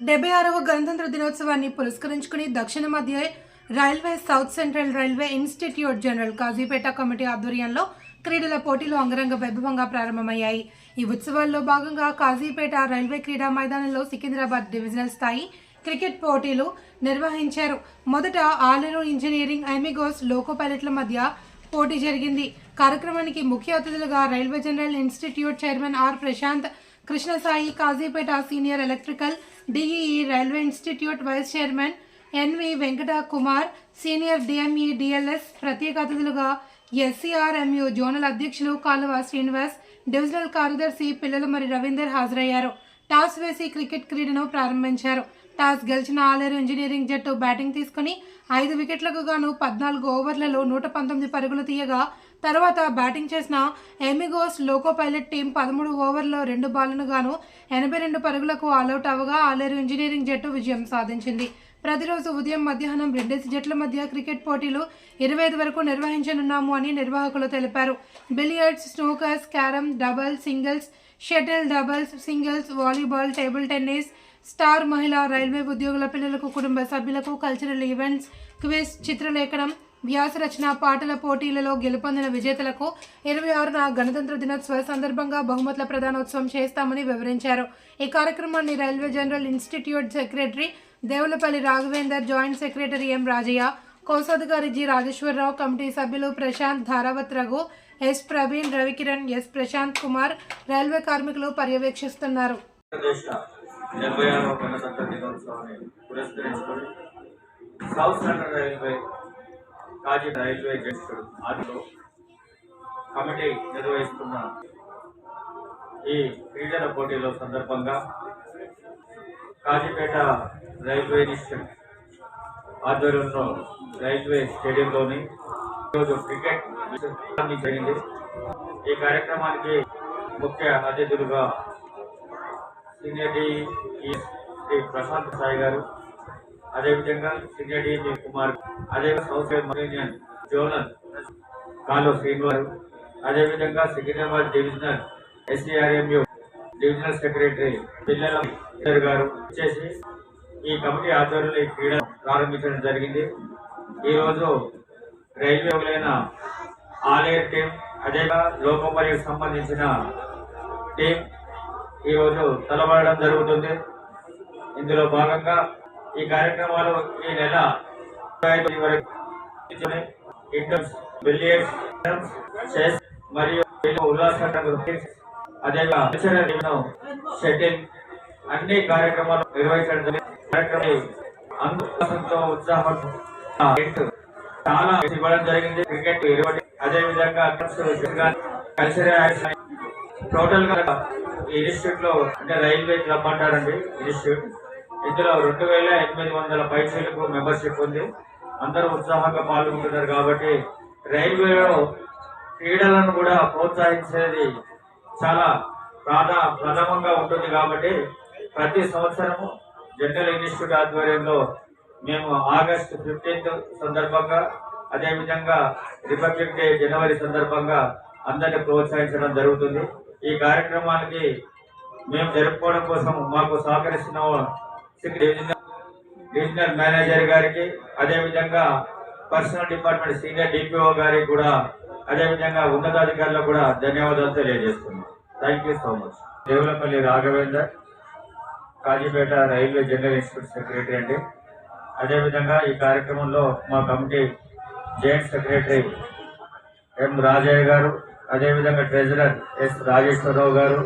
డెబ్బై ఆరవ గణతంత్ర దినోత్సవాన్ని పురస్కరించుకుని దక్షిణ మధ్య railway south central railway institute general Kazipet committee ఆధ్వర్యంలో క్రీడల పోటీలు అంగరంగ వైభవంగా ప్రారంభమయ్యాయి. ఈ ఉత్సవాల్లో భాగంగా కాజీపేట రైల్వే క్రీడా మైదానంలో సికింద్రాబాద్ డివిజనల్ స్థాయి క్రికెట్ పోటీలు నిర్వహించారు. మొదట ఆలూరు ఇంజనీరింగ్ ఐమిగోస్ లోకో పైలట్ల మధ్య పోటీ జరిగింది. కార్యక్రమానికి ముఖ్య అతిథులుగా railway general institute chairman R Prashanth Krishnasai Kazipet senior electrical DEE railway institute vice chairman NV Venkata Kumar senior DME DLS ప్రత్యేక అతిథులుగా ఎస్సీఆర్ఎంయు జోనల్ అధ్యక్షులు కాలువ శ్రీనివాస్ డివిజనల్ కార్యదర్శి పిల్లల మరి రవీందర్ హాజరయ్యారు. టాస్ వేసి క్రికెట్ క్రీడను ప్రారంభించారు. టాస్ గెలిచిన ఆలేరు ఇంజనీరింగ్ జట్టు బ్యాటింగ్ తీసుకుని ఐదు వికెట్లకు గాను పద్నాలుగు ఓవర్లలో నూట పంతొమ్మిది పరుగులు తీయగా తర్వాత బ్యాటింగ్ చేసిన ఎమిగోస్ లోకో పైలట్ టీం పదమూడు ఓవర్లో రెండు బాళ్ళను గాను ఎనభై రెండు పరుగులకు ఆల్అవుట్ అవగా ఆలేరు ఇంజనీరింగ్ జట్టు విజయం సాధించింది. ప్రతిరోజు ఉదయం మధ్యాహ్నం రెండేసి జట్ల మధ్య క్రికెట్ పోటీలు ఇరవై ఐదు వరకు నిర్వహించనున్నాము అని నిర్వాహకులు తెలిపారు. Billiards snookers carrom double singles shuttle doubles singles volleyball table tennis star మహిళా రైల్వే ఉద్యోగుల పిల్లలకు కుటుంబ సభ్యులకు కల్చరల్ ఈవెంట్స్ క్విజ్ చిత్రలేఖనం వ్యాస రచన పాటల పోటీలలో గెలుపొందిన విజేతలకు ఇరవై ఆరున గణతంత్ర దినోత్సవ సందర్భంగా బహుమతుల ప్రదానోత్సవం చేస్తామని వివరించారు. ఈ కార్యక్రమాన్ని railway general institute secretary Devulapalli Raghavender joint secretary M Rajaiah కోశాధికారి జి రాజేశ్వరరావు కమిటీ సభ్యులు Prashanth Dharavath Raghu S Praveen Ravikiran S Prashanth Kumar railway కార్మికులు పర్యవేక్షిస్తున్నారు. పురస్కరించుకొని south central railway Kazi railway junction ఆదిలో కమిటీ నిర్వహిస్తున్న ఈ క్రీడల పోటీల సందర్భంగా కాజీపేట రైల్వే ఇన్స్టిట్యూట్ ఆధ్వర్యంలో రైల్వే స్టేడియంలోని ఈరోజు క్రికెట్ జరిగింది. ఈ కార్యక్రమానికి ముఖ్య అతిథులుగా సీనియర్ డి శ్రీ ప్రశాంత్ సాయి గారు అదేవిధంగా సీనియర్ డి కుమార్ అదే సౌత్ యూనియన్ జోనల్ కాలో శ్రీనివాస్ అదేవిధంగా Secunderabad divisional SCRMU divisional secretary పిల్లల ఇద్దరు గారు వచ్చేసి ఈ కమిటీ ఆధ్వర్యంలో ఈ క్రీడ ప్రారంభించడం జరిగింది. ఈరోజు రైల్వేలైన ఆలేర్ టీం అదేగా లోకోపరికి సంబంధించిన టీం ఈరోజు తలబడడం జరుగుతుంది. ఇందులో భాగంగా ఈ కార్యక్రమాలు ఈ నెల ఇంటర్స్ బిలియర్డ్స్ చెస్ మరియు ఉల్లాస షటిల్ అన్ని కార్యక్రమాలు నిర్వహించడం కార్యక్రమం అందుకోసంతో ఉత్సాహం చాలా ఇవ్వడం జరిగింది. క్రికెట్ ఇరవై అదే విధంగా కల్చరల్ టోటల్గా ఈ ఇన్స్టిట్యూట్లో అంటే రైల్వే క్లబ్ అంటారండి ఇన్స్టిట్యూట్ ఇందులో రెండు వేల ఎనిమిది వందల పైసలకు మెంబర్షిప్ ఉంది. అందరూ ఉత్సాహంగా పాల్గొంటున్నారు కాబట్టి రైల్వేలో క్రీడలను కూడా ప్రోత్సహించేది చాలా ప్రాధా ప్రథమంగా ఉంటుంది కాబట్టి ప్రతి సంవత్సరము జనరల్ ఇన్స్టిట్యూట్ ఆధ్వర్యంలో మేము ఆగస్టు ఫిఫ్టీన్త్ సందర్భంగా అదేవిధంగా రిపబ్లిక్ డే జనవరి సందర్భంగా అందరిని ప్రోత్సహించడం జరుగుతుంది. ఈ కార్యక్రమానికి మేము జరుపుకోవడం కోసం మాకు సహకరిస్తున్న డివిజనల్ మేనేజర్ గారికి అదేవిధంగా పర్సనల్ డిపార్ట్మెంట్ సీనియర్ డిపిఓ గారికి కూడా అదేవిధంగా ఉన్నతాధికారులకు కూడా ధన్యవాదాలు తెలియజేస్తున్నాం. Thank you so much Devulapalli Raghavender Kazipet railway general institute secretary అండి. అదేవిధంగా ఈ కార్యక్రమంలో మా committee joint secretary M Rajaiah గారు అదేవిధంగా ట్రెజరర్ ఎస్ రాజేశ్వరరావు గారు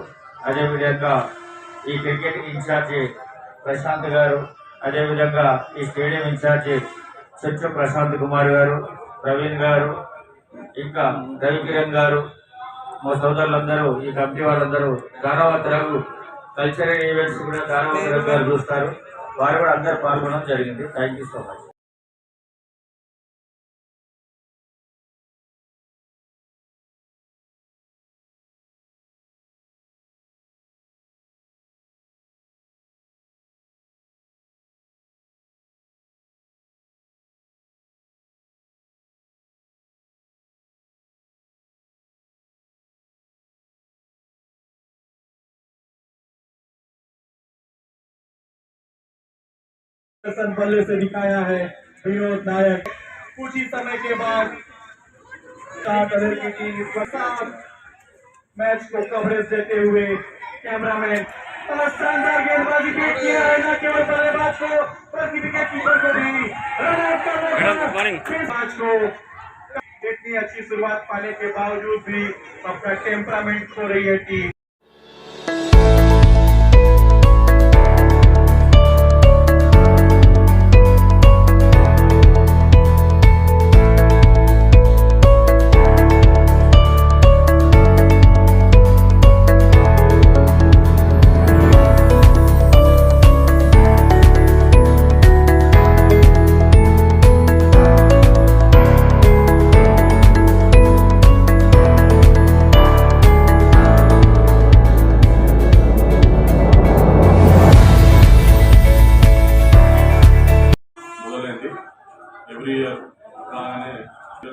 అదేవిధంగా ఈ క్రికెట్ ఇన్ఛార్జి ప్రశాంత్ గారు అదేవిధంగా ఈ స్టేడియం ఇన్ఛార్జి చెట్టు ప్రశాంత్ కుమార్ గారు ప్రవీణ్ గారు ఇంకా రవికిరణ్ గారు మా సోదరులందరూ ఈ కమిటీ వాళ్ళందరూ గానవత్ కల్చరల్ ఈవెంట్స్ కూడా గానవత్ గారు చూస్తారు. వారు కూడా అందరు పాల్గొనడం జరిగింది. థ్యాంక్ యూ సో మచ్ प्रदर्शन बल्ले से दिखाया है विनोद नायक। कुछ ही समय के बाद की टीम मैच को कवरेज देते हुए कैमरामैन शानदार गेंदबाजी पेश किया। है न केवल बल्लेबाज को बल्कि विकेट कीपर को भी रन आउट कर रहे हैं। इस मैच को इतनी अच्छी शुरुआत पाने के बावजूद भी अपना टेम्परामेंट खो रही है टीम।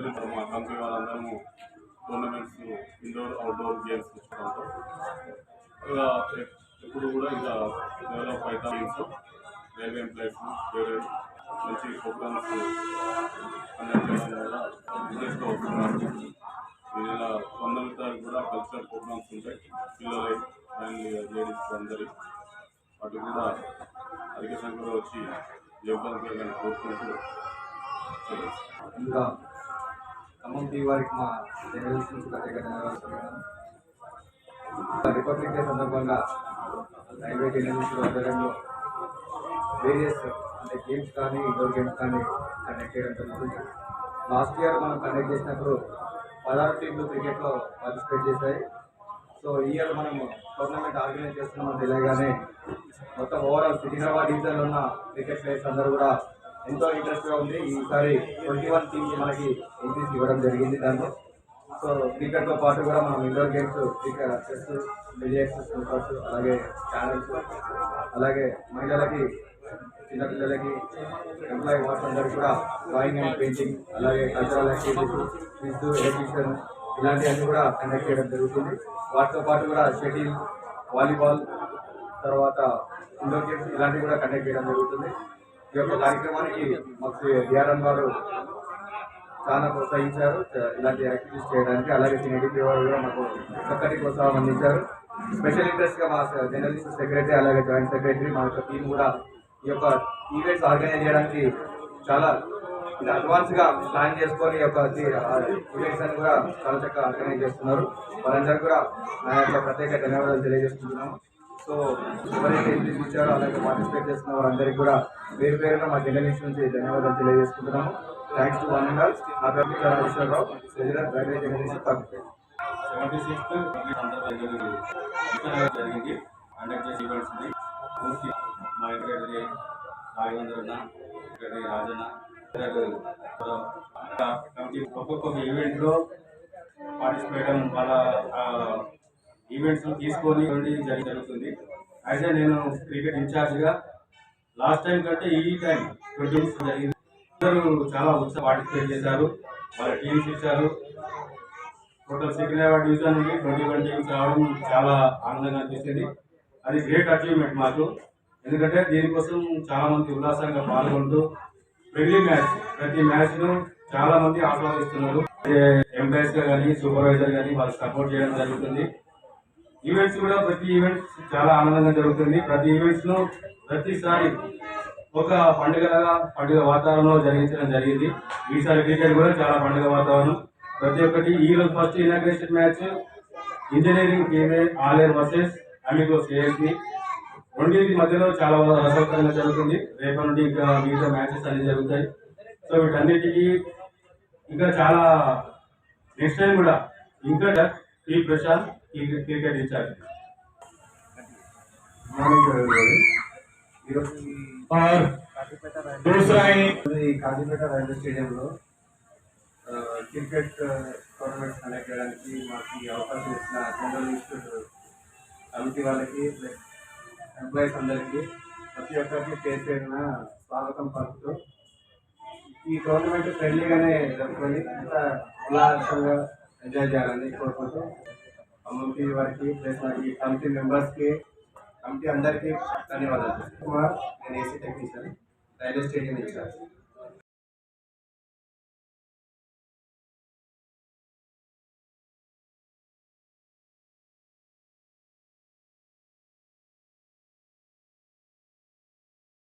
ఇప్పుడు మా కంపెనీ వాళ్ళందరము టోర్నమెంట్స్ ఇండోర్ అవుట్డోర్ గేమ్స్ తెచ్చుకుంటాం ఇలా ఎప్పుడు కూడా ఇలా డెవలప్ అవుతా గేమ్స్ రైల్వే ఎంప్లాయీస్ వేరే మంచి ప్రోగ్రామ్స్ కండక్ట్ చేయడం వల్ల ఇంట్రెస్ట్గా వస్తున్నారు ఈ నెల పంతొమ్మిది తారీఖు కూడా కల్చరల్ ప్రోగ్రామ్స్ ఉంటాయి పిల్లలు ఫ్యామిలీ లేడీస్ అందరి వాటి కూడా అధిక సంఖ్యలో వచ్చి యోగా కోరుకుంటూ ఇంకా ఖమ్మం టీ వారికి మా జర్నలిస్ట్ ప్రత్యేక ధన్యవాదాలు రిపబ్లిక్ డే సందర్భంగా రైల్వే జర్నలిస్ట్ ఆధ్వర్యంలో వేరియస్ అంటే గేమ్స్ కానీ ఇండోర్ గేమ్స్ కానీ కండక్ట్ చేయడం జరుగుతుంది. లాస్ట్ ఇయర్ మనం కండక్ట్ చేసినప్పుడు పదహారు టీంలు క్రికెట్లో పార్టిసిపేట్ చేశాయి. సో ఈ ఇయర్ మనం టోర్నమెంట్ ఆర్గనైజ్ చేస్తున్నామని తెలియగానే మొత్తం ఓవరాల్ సికింద్రాబాద్ డివిజన్లో ఉన్న క్రికెట్ ప్లేయర్స్ అందరూ కూడా ఎంతో ఇంట్రెస్ట్గా ఉంది. ఈసారి ట్వంటీ వన్ టీమ్కి మనకి ఎంట్రీస్ ఇవ్వడం జరిగింది దాంట్లో. సో క్రికెట్తో పాటు కూడా మనం indoor games cricket chess billiards snookers అలాగే ఛానల్స్ అలాగే మహిళలకి చిన్నపిల్లలకి ఎంప్లాయీ వర్క్స్ అందరికి కూడా డ్రాయింగ్ అండ్ పెయింటింగ్ అలాగే కల్చరల్ యాక్టివిటీస్ క్విజ్ ఎడ్యుకేషన్ ఇలాంటివన్నీ కూడా కండక్ట్ చేయడం జరుగుతుంది. వాటితో పాటు కూడా షటిల్ వాలీబాల్ తర్వాత ఇండోర్ గేమ్స్ ఇలాంటివి కూడా కండక్ట్ చేయడం జరుగుతుంది. ఈ యొక్క కార్యక్రమానికి మాకు డిఆర్ఎం గారు చాలా ప్రోత్సహించారు. ఇలాంటి యాక్టివిటీస్ చేయడానికి అలాగే సినిడిపి వారు కూడా మాకు చక్కటి ప్రోత్సాహం అందించారు. స్పెషల్ ఇంట్రెస్ట్గా మా జర్నలిస్ట్ సెక్రటరీ అలాగే జాయింట్ సెక్రటరీ మా యొక్క టీం కూడా ఈ యొక్క ఈవెంట్స్ ఆర్గనైజ్ చేయడానికి చాలా అడ్వాన్స్గా అడ్వాన్స్గా ప్లాన్ చేసుకొని ఈ యొక్క ఈవెంట్స్ అని కూడా చాలా చక్కగా ఆర్గనైజ్ చేస్తున్నారు. వారందరూ కూడా నా యొక్క ప్రత్యేక ధన్యవాదాలు తెలియజేస్తున్నాము సో ఎవరైతే ఎంట్రీస్ వచ్చారో అలాగే పార్టిసిపేట్ చేస్తున్న వారందరికీ కూడా పేరు పేరున మా జర్నలిస్ట్ నుంచి ధన్యవాదాలు తెలియజేసుకుంటున్నాము. Thanks to one and all నా పేరు Rajeshwararao president railway journalist participate seventy sixth జరిగింది. కండక్ట్ చేసి ఇవ్వాల్సింది మా సెక్రటరీ రాఘవేంద్రన్న సెక్రటరీ రాజన్న. కమిటీ ఒక్కొక్క ఈవెంట్లో పార్టిసిపేట్ వాళ్ళ ఈవెంట్స్ తీసుకొని జరుగుతుంది. అయితే నేను క్రికెట్ ఇన్ఛార్జ్గా లాస్ట్ టైం కంటే ఈ టైం ట్వంటీ జరిగింది. అందరూ చాలా ఉత్సాహ పార్టిసిపేట్ చేశారు. వాళ్ళ టీమ్స్ ఇచ్చారు. టోటల్ సికింద్రాబాద్ డివిజన్ నుండి ట్వంటీ వన్ టీమ్స్ రావడం చాలా ఆనందంగా అనిపిస్తుంది అది గ్రేట్ అచీవ్మెంట్ మాకు. ఎందుకంటే దీనికోసం చాలామంది ఉల్లాసంగా పాల్గొంటూ ఫ్రెండ్లీ మ్యాచ్ ప్రతి మ్యాచ్ను చాలామంది ఆస్వాదిస్తున్నారు. ఎంప్లాయీస్ కానీ సూపర్వైజర్ కానీ వాళ్ళకి సపోర్ట్ చేయడం జరుగుతుంది. ఈవెంట్స్ కూడా ప్రతి ఈవెంట్స్ చాలా ఆనందంగా జరుగుతుంది. ప్రతి ఈవెంట్స్ను ప్రతిసారి ఒక పండుగలాగా పండుగ వాతావరణంలో జరిగించడం జరిగింది. ఈసారి క్రికెట్ కూడా చాలా పండుగ వాతావరణం. ప్రతి ఒక్కటి ఈ రోజు ఫస్ట్ ఇనాగ్రేషన్ మ్యాచ్ ఇంజనీరింగ్ టీమే ఆలేర్ వర్సెస్ అమిగో ఏఎస్పి. రెండింటి మధ్యలో చాలా రసవత్తరంగా జరుగుతుంది. రేపటి నుండి ఇంకా మిగతా మ్యాచెస్ అన్ని జరుగుతాయి. సో వీటన్నిటికీ ఇంకా చాలా నెక్స్ట్ టైం కూడా ఇంకా tea Prashanth cricket incharge morning everybody. ఈరోజు ఈ और दूसरा ही ఈ కాజీపేట రైల్వే స్టేడియంలో ఆ, క్రికెట్ టోర్నమెంట్ కండక్ట్ చేయడానికి మాకు ఈ అవకాశం ఇచ్చిన జర్నలిస్ట్ కమిటీ వాళ్ళకి ప్లస్ ఎంప్లాయీస్ అందరికీ ప్రతి ఒక్కరికి పేరు పేరున స్వాగతం పలుకుతూ ఈ టోర్నమెంట్ ఫ్రెండ్లీగానే జరుపుకొని అంత ఉల్లాసంగా ఎంజాయ్ చేయాలని కోరుకుంటూ కమిటీ వారికి ప్లస్ ఈ కమిటీ మెంబర్స్కి కమిటీ అందరికీ ధన్యవాదాలు. కుమార్ నేను AC technician railway station incharge